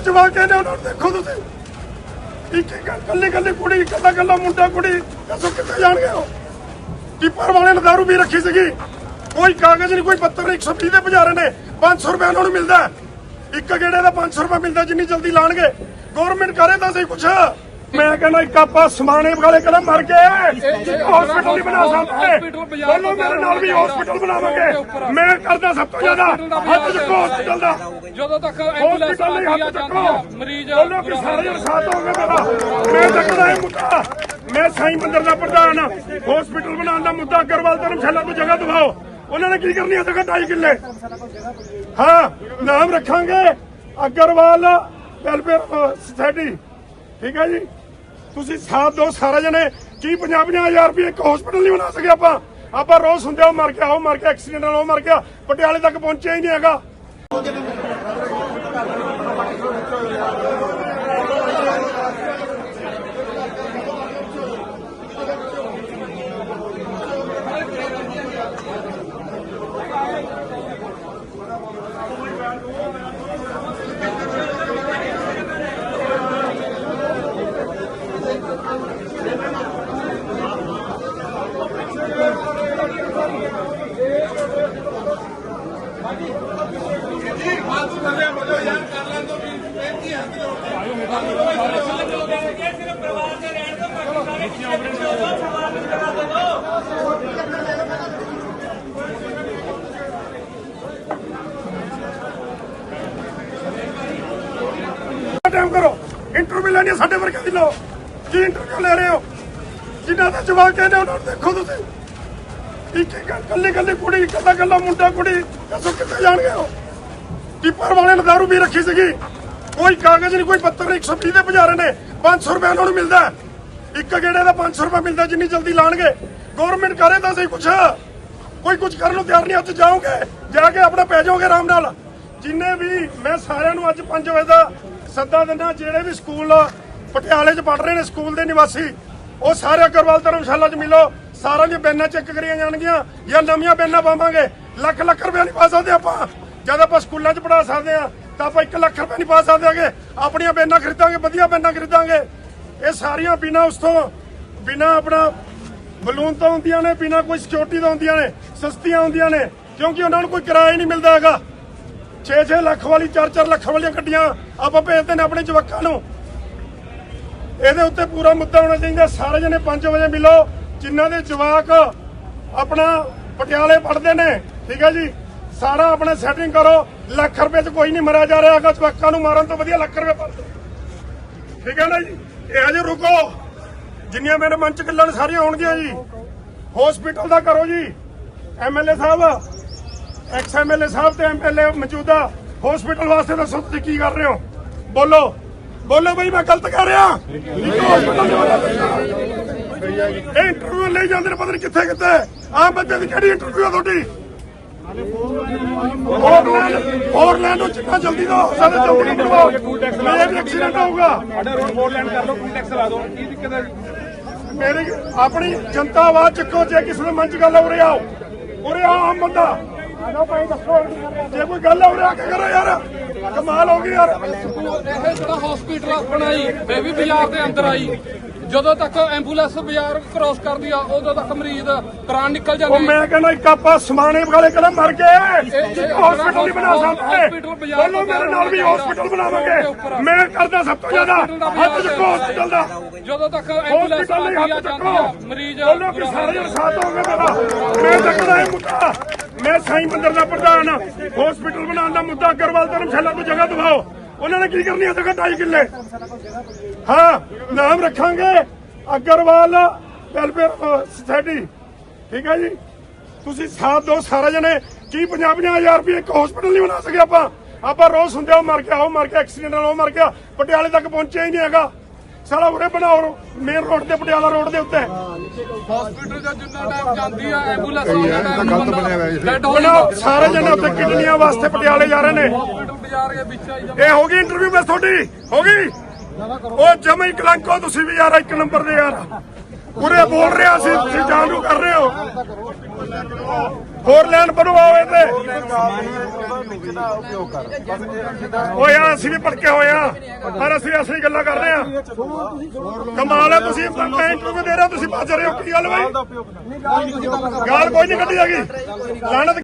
ਜਵਾਕ ਕਹਿੰਦੇ ਉਹਨਾਂ ਨੂੰ ਦੇਖੋ ਤੁਸੀਂ। ਇੱਕ ਇੱਕ ਕੱਲੀ ਕੱਲੀ ਕੁੜੀ ਕੱਲਾ ਕੱਲਾ ਮੁੰਡਾ, ਕੁੜੀ, ਦੱਸੋ ਕਿੱਥੇ ਜਾਣਗੇ ਉਹ? ਟਿੱਪਰ ਵਾਲੇ ਨੇ ਦਾਰੂ ਵੀ ਰੱਖੀ ਸੀਗੀ। ਕੋਈ ਕਾਗਜ਼ ਨਹੀਂ, ਕੋਈ ਪੱਤਰ ਨਹੀਂ 120 ਦੇ ਬਜਾਰੇ ਨੇ। 500 ਰੁਪਏ ਉਹਨਾਂ ਨੂੰ ਮਿਲਦਾ। ਇੱਕ ਗੇੜੇ ਦਾ 500 ਰੁਪਏ ਮਿਲਦਾ ਜਿੰਨੀ ਜਲਦੀ ਲਾਣਗੇ। ਗਵਰਨਮੈਂਟ ਕਰੇ ਤਾਂ ਸਹੀ ਕੁਛ। ਮੈਂ ਕਹਿੰਦਾ ਇੱਕ ਆਪਾਂ ਸਮਾਣੇ ਵਾਲੇ ਕਹਿੰਦਾ ਮਰ ਗਏ। ਹਸਪੀਟਲ ਨਹੀਂ ਬਣਾ ਸਕਦੇ। ਬੋਲੋ ਮੇਰੇ ਨਾਲ ਵੀ ਹਸਪੀਟਲ ਬਣਾਵਾਂਗੇ। ਮੈਂ ਕਰਦਾ ਸਭ ਤੋਂ ਜ਼ਿਆਦਾ ਹੱਥ ਚੱਕੋ ਹਸਪੀਟਲ ਦਾ। ਜਦੋਂ ਤੱਕ ਐਂਬੂਲੈਂਸ ਨਹੀਂ ਹੱਥ ਚੱਕੋ। ਮਰੀਜ਼ ਬੋਲੋ ਕਿ ਸਾਰੇ ਸਾਥ ਹੋਗੇ ਮੇਰਾ ਮੈਂ ਚੱਕਦਾ ਇਹ ਮੁੱਦਾ। ਮੈਂ ਸਾਈਂ ਮੰਦਰ ਦਾ ਪ੍ਰਧਾਨ ਹਸਪੀਟਲ ਬਣਾਉਣ ਦਾ ਮੁੱਦਾ ਅਗਰਵਾਲ ਧਰਮਸ਼ਾਲਾ ਤੋਂ ਜਗ੍ਹਾ ਦਿਵਾਓ ਉਹਨਾਂ ਨੇ ਕੀ ਕਰਨੀ ਹੈ ਜਗ੍ਹਾ ਢਾਈ ਕਿੱਲੇ। ਹਾਂ ਨਾਮ ਰੱਖਾਂਗੇ। Agarwal welfare society. ਠੀਕ ਹੈ ਜੀ? ਤੁਸੀਂ ਸਾਥ ਦਿਓ ਸਾਰੇ ਜਣੇ, ਕੀ 50 ਹਜ਼ਾਰ ਰੁਪਏ ਇੱਕ ਹਸਪੀਟਲ ਨਹੀਂ ਬਣਾ ਸਕੇ ਆਪਾਂ? ਆਪਾਂ ਰੋਜ਼ ਹੁੰਦੇ ਉਹ ਮਰ ਗਿਆ, ਉਹ ਮਰ ਗਿਆ ਐਕਸੀਡੈਂਟ ਨਾਲ ਉਹ ਮਰ ਗਿਆ, ਪਟਿਆਲੇ ਤੱਕ ਪਹੁੰਚਿਆ ਹੀ ਨਹੀਂ ਹੈਗਾ ਟਾਈਮ ਕਰੋ ਇੰਟਰਵਿਊ ਲੈਣੀ ਸਾਡੇ ਵਰਗੇ ਦੀ ਲੋ ਕੀ ਇੰਟਰਵਿਊ ਲੈ ਰਹੇ ਹੋ। ਜਿਨ੍ਹਾਂ ਦੇ ਜਵਾਬ ਕਹਿੰਦੇ ਉਹਨਾਂ ਨੂੰ ਦੇਖੋ ਤੁਸੀਂ। ਇੱਕ ਇੱਕ ਕੱਲੀ ਕੱਲੀ ਕੁੜੀ ਕੱਲਾ ਕੱਲਾ ਮੁੰਡਾ, ਕੁੜੀ, ਦੱਸੋ ਕਿੱਥੇ ਜਾਣਗੇ ਉਹ? ਟਿੱਪਰ ਵਾਲੇ ਨੇ ਦਾਰੂ ਵੀ ਰੱਖੀ ਸੀਗੀ। ਕੋਈ ਕਾਗਜ਼ ਨਹੀਂ, ਕੋਈ ਪੱਤਰ ਨਹੀਂ 120 ਦੇ ਭਜਾਰੇ ਨੇ। 500 ਰੁਪਏ ਉਹਨਾਂ ਨੂੰ ਮਿਲਦਾ ਇੱਕ ਗੇੜੇ ਦਾ 500 ਰੁਪਏ ਮਿਲਦਾ ਜਿੰਨੀ ਜਲਦੀ ਲਾਣਗੇ। ਗਵਰਨਮੈਂਟ ਕਰੇ ਤਾਂ ਸਹੀ ਕੁਛ। ਕੋਈ ਕੁਝ ਕਰਨ ਨੂੰ ਤਿਆਰ ਨਹੀਂ, ਅੱਜ ਜਾਓਗੇ, ਜਾ ਕੇ ਆਪਣਾ ਪੈ ਜਾਓਗੇ ਆਰਾਮ ਨਾਲ। ਜਿੰਨੇ ਵੀ ਮੈਂ ਸਾਰਿਆਂ ਨੂੰ ਅੱਜ 5 ਵਜੇ ਦਾ ਸੱਦਾ ਦਿੰਦਾ, ਜਿਹੜੇ ਵੀ ਸਕੂਲ, ਪਟਿਆਲੇ 'ਚ ਪੜ ਰਹੇ ਨੇ, ਸਕੂਲ ਦੇ ਨਿਵਾਸੀ, ਉਹ ਸਾਰੇ ਅਗਰਵਾਲ ਧਰਮਸ਼ਾਲਾ 'ਚ ਮਿਲੋ। ਸਾਰਿਆਂ ਦੀਆਂ ਬੈਨਾਂ ਚੈੱਕ ਕਰੀਆਂ ਜਾਣਗੀਆਂ, ਜਾਂ ਨਵੀਆਂ ਬੈਨਾਂ ਪਾਵਾਂਗੇ। ਲੱਖ ਲੱਖ ਰੁਪਏ ਨਹੀਂ ਪਾ ਸਕਦੇ ਆਪਾਂ। ਜਦ ਆਪਾਂ ਸਕੂਲਾਂ 'ਚ ਪੜਾ ਸਕਦੇ ਆ ਤਾਂ ਆਪਾਂ 1 ਲੱਖ ਰੁਪਏ ਨਹੀਂ ਪਾ ਸਕਦੇ ਹੈਗੇ। ਆਪਣੀਆਂ ਬੈਨਾਂ ਖਰੀਦਾਂਗੇ, ਵਧੀਆ ਬੈਨਾਂ ਖਰੀਦਾਂਗੇ। ਇਹ ਸਾਰੀਆਂ ਬਿਨਾਂ ਉਸ ਤੋਂ ਬਿਨਾਂ ਆਪਣਾ ਬਲੂਨ ਤੋਂ ਹੁੰਦੀਆਂ ਨੇ, ਬਿਨਾਂ ਕੋਈ ਸਿਕਿਉਰਿਟੀ ਤੋਂ ਹੁੰਦੀਆਂ ਨੇ, ਸਸਤੀਆਂ ਹੁੰਦੀਆਂ ਨੇ, ਕਿਉਂਕਿ ਉਹਨਾਂ ਨੂੰ ਕੋਈ ਕਿਰਾਇਆ ਹੀ ਨਹੀਂ ਮਿਲਦਾ ਹੈਗਾ। 6-6 ਲੱਖ ਵਾਲੀ 4-4 ਲੱਖ ਵਾਲੀਆਂ ਗੱਡੀਆਂ ਆਪਾਂ ਭੇਜਦੇ ਨੇ ਆਪਣੇ ਜਵਾਕਾਂ ਨੂੰ। ਇਹਦੇ ਉੱਤੇ ਪੂਰਾ ਮੁੱਦਾ ਹੋਣਾ ਚਾਹੀਦਾ। ਸਾਰੇ ਜਣੇ 5 ਵਜੇ ਮਿਲੋ। ਜਿਨ੍ਹਾਂ ਦੇ ਜਵਾਕ ਆਪਣਾ ਪਟਿਆਲੇ ਪੜਦੇ ਨੇ, ਠੀਕ ਹੈ ਜੀ, ਸਾਰਾ ਆਪਣਾ ਸੈਟਿੰਗ ਕਰੋ। ਲੱਖ ਰੁਪਏ 'ਚ ਕੋਈ ਨਹੀਂ ਮਰਿਆ ਜਾ ਰਿਹਾ ਹੈਗਾ। ਜਵਾਕਾਂ ਨੂੰ ਮਾਰਨ ਤੋਂ ਵਧੀਆ ਲੱਖ ਰੁਪਏ ਭਰ ਠੀਕ ਹੈ ਨਾ ਜੀ? ਇਹ ਹਜੇ ਰੁਕੋ। ਜਿੰਨੀਆਂ ਮੇਰੇ ਮਨ 'ਚ ਗੱਲਾਂ ਸਾਰੀਆਂ ਹੋਣਗੀਆਂ ਜੀ। ਹਸਪੀਟਲ ਦਾ ਕਰੋ ਜੀ। ਐਮਐਲਏ ਸਾਹਿਬ ਐਕਸ ਐਮਐਲਏ ਸਾਹਿਬ ਤੇ ਐਮਐਲਏ ਮੌਜੂਦਾ ਹਸਪੀਟਲ ਵਾਸਤੇ ਦੱਸੋ ਤੁਸੀਂ ਕੀ ਕਰ ਰਹੇ ਹੋ? ਬੋਲੋ ਬੋਲੋ ਬਈ ਮੈਂ ਗਲਤ ਕਰ ਰਿਹਾ। ਇੰਟਰਵਿਊ ਲਈ। ਜਾਂਦੇ ਨੇ ਪਤਾ ਨਹੀਂ ਕਿੱਥੇ ਕਿੱਥੇ। ਆਹ ਬੰਦੇ ਦੀ ਕਿਹੜੀ ਇੰਟਰਵਿਊ ਆ ਤੁਹਾਡੀ? ਹੋਰ ਲੈਣ ਲੈਣ ਨੂੰ ਜਿੰਨਾ ਜਲਦੀ ਦਾ ਹੋ ਸਕਦਾ ਜਲਦੀ ਕਰਵਾਓ। ਮੇਰੇ ਐਕਸੀਡੈਂਟ ਹੋਊਗਾ। ਸਾਡਾ ਰੋਡ ਫੋਰ ਲੈਂਡ ਕਰ ਲਓ ਫੁੱਲ ਟੈਕਸ ਲਾ ਦਿਓ। ਕੀ ਦਿੱਕਤ ਹੈ? ਮੇਰੀ ਆਪਣੀ ਜਨਤਾ ਆਵਾਜ਼ ਚੱਕੋ ਜੇ ਕਿਸੇ ਦੇ ਮਨ ਚ ਗੱਲ ਉਰੇ ਆਓ ਉਰੇ ਆਓ ਆਮ ਬੰਦਾ। ਆਜੋ ਭਾਈ ਦੱਸੋ ਜੇ ਕੋਈ ਗੱਲ ਉਰੇ ਆ ਕੇ ਕਰੋ ਯਾਰ। ਕਮਾਲ ਹੋ ਗਈ ਯਾਰ। ਇਹ ਜਿਹੜਾ ਹਸਪੀਟਲ ਆਪਣਾ ਜੀ ਇਹ ਵੀ ਬਾਜ਼ਾਰ ਦੇ ਅੰਦਰ ਆਈ ਜਦੋਂ ਤੱਕ ਐਂਬੂਲੈਂਸ ਬਾਜ਼ਾਰ ਕ੍ਰੋਸ ਕਰਦੀ ਆ ਉਦੋਂ ਤੱਕ ਮਰੀਜ਼ ਪ੍ਰਾਣ ਨਿਕਲ ਉਹ ਜਾਂਦੇ ਮੈਂ ਕਹਿੰਦਾ ਇੱਕ ਆਪਾਂ ਸਮਾਣੇ ਵਾਲੇ ਕਹਿੰਦਾ ਮਰ ਗਏ। ਹਸਪੀਟਲ ਨਹੀਂ ਬਣਾ ਸਕਦੇ। ਬੋਲੋ ਮੇਰੇ ਨਾਲ ਵੀ ਹਸਪੀਟਲ ਬਣਾਵਾਂਗੇ। ਮੈਂ ਕਰਦਾ ਸਭ ਤੋਂ ਜ਼ਿਆਦਾ। ਹੱਥ ਚੱਕੋ ਹਸਪੀਟਲ ਦਾ। ਜਦੋਂ ਤੱਕ ਐਂਬੂਲੈਂਸ ਆ ਜਾਂਦੀ ਆ ਮਰੀਜ਼ ਬੋਲੋ ਕਿ ਸਾਰੇ ਸਾਥ ਹੋਗੇ ਮੇਰਾ ਮੈਂ ਚੱਕਦਾ ਇਹ ਮੁੱਦਾ। ਮੈਂ ਸਾਈਂ ਮੰਦਰ ਦਾ ਪ੍ਰਧਾਨ ਹਸਪੀਟਲ ਬਣਾਉਣ ਦਾ ਮੁੱਦਾ ਅਗਰਵਾਲ ਧਰਮਸ਼ਾਲਾ ਤੋਂ ਜਗ੍ਹਾ ਦਿਵਾਓ ਉਹਨਾਂ ਨੇ ਕੀ ਕਰਨੀ ਹੈ ਜਗ੍ਹਾ ਢਾਈ ਕਿੱਲੇ। ਹਾਂ, ਨਾਮ ਰੱਖਾਂਗੇ। ਅਗਰਵਾਲ ਵੈਲਫੇਅਰ ਸੁਸਾਇਟੀ ਠੀਕ ਹੈ ਜੀ? ਤੁਸੀਂ ਸਾਥ ਦਿਓ ਸਾਰੇ ਜਣੇ। ਕੀ 50 ਹਜ਼ਾਰ ਰੁਪਏ ਇੱਕ ਹਸਪੀਟਲ ਨਹੀਂ ਬਣਾ ਸਕੇ ਆਪਾਂ? ਆਪਾਂ ਰੋਜ਼ ਹੁੰਦੇ ਉਹ ਮਰ ਗਿਆ, ਉਹ ਮਰ ਗਿਆ ਐਕਸੀਡੈਂਟ ਨਾਲ ਉਹ ਮਰ ਗਿਆ। ਪਟਿਆਲੇ ਤੱਕ ਪਹੁੰਚਿਆ ਹੀ ਨਹੀਂ ਹੈਗਾ। ਸਾਲਾ ਉਰੇ ਬਣਾਓ ਮੇਨ ਰੋਡ ਤੇ ਪਟਿਆਲਾ ਰੋਡ ਦੇ ਉੱਤੇ। ਹਸਪੀਟਲ ਦਾ ਜਿੰਨਾ ਟਾਈਮ ਜਾਂਦੀ ਆ ਐਂਬੂਲੈਂਸ ਆਉਂਦਾ ਟਾਈਮ ਗਲਤ ਬਣਿਆ ਹੋਇਆ ਡੈਡ ਹੋ ਬਣਾਓ ਸਾਰੇ ਜਣੇ ਉੱਥੇ ਕਿਡਨੀਆਂ ਵਾਸਤੇ ਪਟਿਆਲੇ ਜਾ ਰਹੇ ਨੇ। ਹਸਪੀਟਲ ਬਾਜ਼ਾਰ ਦੇ ਵਿੱਚ ਆਈ ਜਾਂਦਾ ਇਹ ਹੋ ਗਈ ਇੰਟਰਵਿਊ ਬਸ ਤੁਹਾਡੀ ਹੋ ਗਈ? ਉਹ ਜਮਾ ਹੀ ਕਲੰਕੋ ਤੁਸੀਂ ਵੀ ਯਾਰ ਇੱਕ ਨੰਬਰ ਦੇ ਯਾਰ। ਪੂਰੇ ਬੋਲ ਰਿਹਾ ਸੀ ਤੁਸੀਂ ਜਾਣ ਕਰ ਰਹੇ ਹੋ। ਫੋਰ ਲੈਨ ਬਣਵਾਓ ਇਹਦੇ। ਓਏ ਆ ਅਸੀਂ ਵੀ ਪੜਕੇ ਹੋਏ ਆ। ਪਰ ਅਸੀਂ ਅਸਲੀ ਗੱਲਾਂ ਕਰ ਰਹੇ ਆ। ਕਮਾਲ ਹੈ ਤੁਸੀਂ ਮੈਂ ਇੰਟਰਵਿਊ ਦੇ ਰਹੇ ਹੋ ਤੁਸੀਂ ਭੱਜ ਰਹੇ ਹੋ ਕੀ ਗੱਲ ਬਾਈ? ਗਾਲ ਕੋਈ ਨਹੀਂ ਕੱਢੀ ਹੈਗੀ। ਲਾਣਤ